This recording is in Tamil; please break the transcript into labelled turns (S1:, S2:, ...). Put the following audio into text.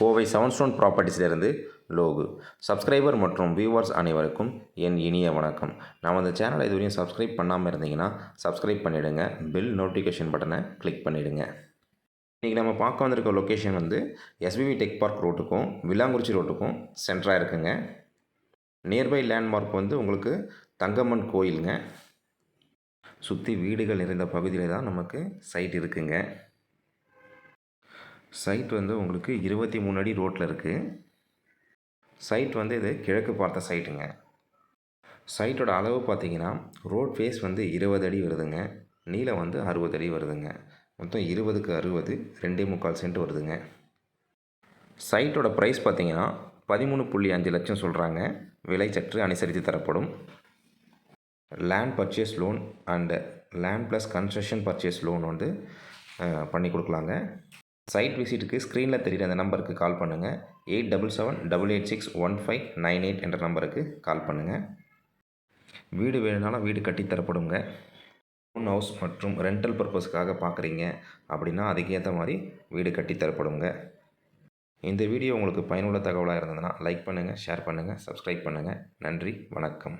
S1: கோவை செவன் ஸ்டோன் ப்ராப்பர்ட்டிஸிலிருந்து லோகு. சப்ஸ்கிரைபர் மற்றும் வியூவர்ஸ் அனைவருக்கும் என் இனிய வணக்கம். நம்ம இந்த சேனலை இதுவரையும் சப்ஸ்கிரைப் பண்ணாமல் இருந்தீங்கன்னா சப்ஸ்கிரைப் பண்ணிவிடுங்க பில் நோட்டிஃபிகேஷன் பட்டனை கிளிக் பண்ணிவிடுங்க இன்றைக்கி நம்ம பார்க்க வந்திருக்க லொக்கேஷன் வந்து எஸ்பிவி டெக் பார்க் ரோட்டுக்கும் விளாங்குறிச்சி ரோட்டுக்கும் சென்டராக இருக்குங்க. நியர்பை லேண்ட்மார்க் வந்து உங்களுக்கு தங்கம்மன் கோயிலுங்க. சுற்றி வீடுகள் நிறைந்த பகுதியில் தான் நமக்கு சைட் இருக்குங்க. சைட் வந்து உங்களுக்கு இருபத்தி மூணு அடி ரோட்டில் இருக்குது சைட் வந்து இது கிழக்கு பார்த்த சைட்டுங்க சைட்டோட அளவு பார்த்தீங்கன்னா ரோட் ஃபேஸ் வந்து இருபது அடி வருதுங்க. நீளம் வந்து அறுபது அடி வருதுங்க. மொத்தம் இருபதுக்கு அறுபது ரெண்டே முக்கால் சென்ட் வருதுங்க. சைட்டோட ப்ரைஸ் பார்த்தீங்கன்னா பதிமூணு புள்ளி அஞ்சு லட்சம் சொல்கிறாங்க விலை சற்று அனுசரித்து தரப்படும். Land purchase loan and land plus construction purchase loan வந்து பண்ணி கொடுக்கலாங்க. சைட் விசிட்டுக்கு ஸ்க்ரீனில் தெரியுற அந்த நம்பருக்கு கால் பண்ணுங்கள் eight double seven double eight six one five nine eight என்ற நம்பருக்கு கால் பண்ணுங்கள் வீடு வேணும்னாலும் வீடு கட்டித்தரப்படுங்க ஓன் ஹவுஸ் மற்றும் ரெண்டல் பர்பஸ்க்காக பார்க்குறீங்க அப்படின்னா அதுக்கேற்ற மாதிரி வீடு கட்டித்தரப்படுங்க இந்த வீடியோ உங்களுக்கு பயனுள்ள தகவலாக இருந்ததுன்னா லைக் பண்ணுங்கள் ஷேர் பண்ணுங்கள் சப்ஸ்கிரைப் பண்ணுங்கள் நன்றி வணக்கம்.